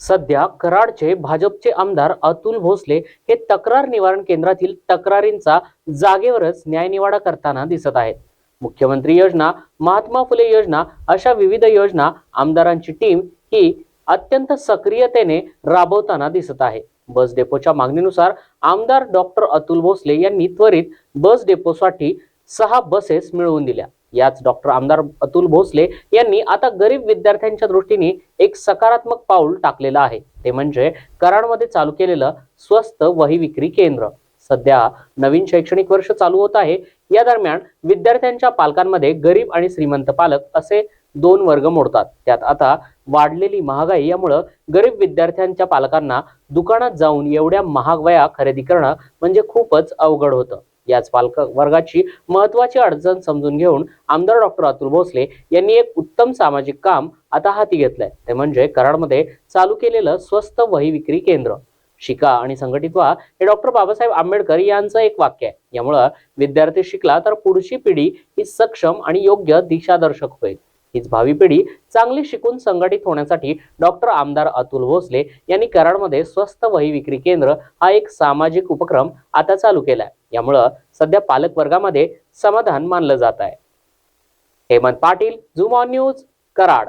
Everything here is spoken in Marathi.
सध्या कराडचे भाजपचे आमदार अतुल भोसले हे तक्रार निवारण केंद्रातील तक्रारींचा जागेवरच न्यायनिवाडा करताना दिसत आहेत. मुख्यमंत्री योजना महात्मा फुले योजना अशा विविध योजना आमदारांची टीम ही अत्यंत सक्रियतेने राबवताना दिसत आहे. बस डेपोच्या मागणीनुसार आमदार डॉक्टर अतुल भोसले यांनी त्वरित बस डेपोसाठी सहा बसेस मिळवून दिल्या. याच डॉक्टर आमदार अतुल भोसले यांनी आता गरीब विद्यार्थ्यांच्या दृष्टीने एक सकारात्मक पाऊल टाकलेलं आहे. ते म्हणजे कराडमध्ये चालू केलेलं स्वस्त वही विक्री केंद्र. सध्या नवीन शैक्षणिक वर्ष चालू होत आहे. या दरम्यान विद्यार्थ्यांच्या पालकांमध्ये गरीब आणि श्रीमंत पालक असे दोन वर्ग मोडतात. त्यात आता वाढलेली महागाई यामुळं गरीब विद्यार्थ्यांच्या पालकांना दुकानात जाऊन एवढ्या महाग वया खरेदी करणं म्हणजे खूपच अवघड होतं. याच पालक वर्गाची महत्वाची अडचण समजून घेऊन आमदार डॉक्टर अतुल भोसले यांनी एक उत्तम सामाजिक काम आता हाती घेतलंय. ते म्हणजे कराडमध्ये चालू केलेलं स्वस्त वही विक्री केंद्र. शिका आणि संघटित व्हा हे डॉक्टर बाबासाहेब आंबेडकर यांचं एक वाक्य आहे. यामुळं विद्यार्थी शिकला तर पुढची पिढी ही सक्षम आणि योग्य दिशादर्शक होईल. हीच भावी पिढी चांगली शिकून संघटित होण्यासाठी डॉक्टर आमदार अतुल भोसले यांनी कराडमध्ये स्वस्त वही विक्री केंद्र हा एक सामाजिक उपक्रम आता चालू केलाय. यामुळं सध्या पालक वर्गामध्ये समाधान मानलं जात आहे. हेमंत पाटील झुम ऑन न्यूज कराड.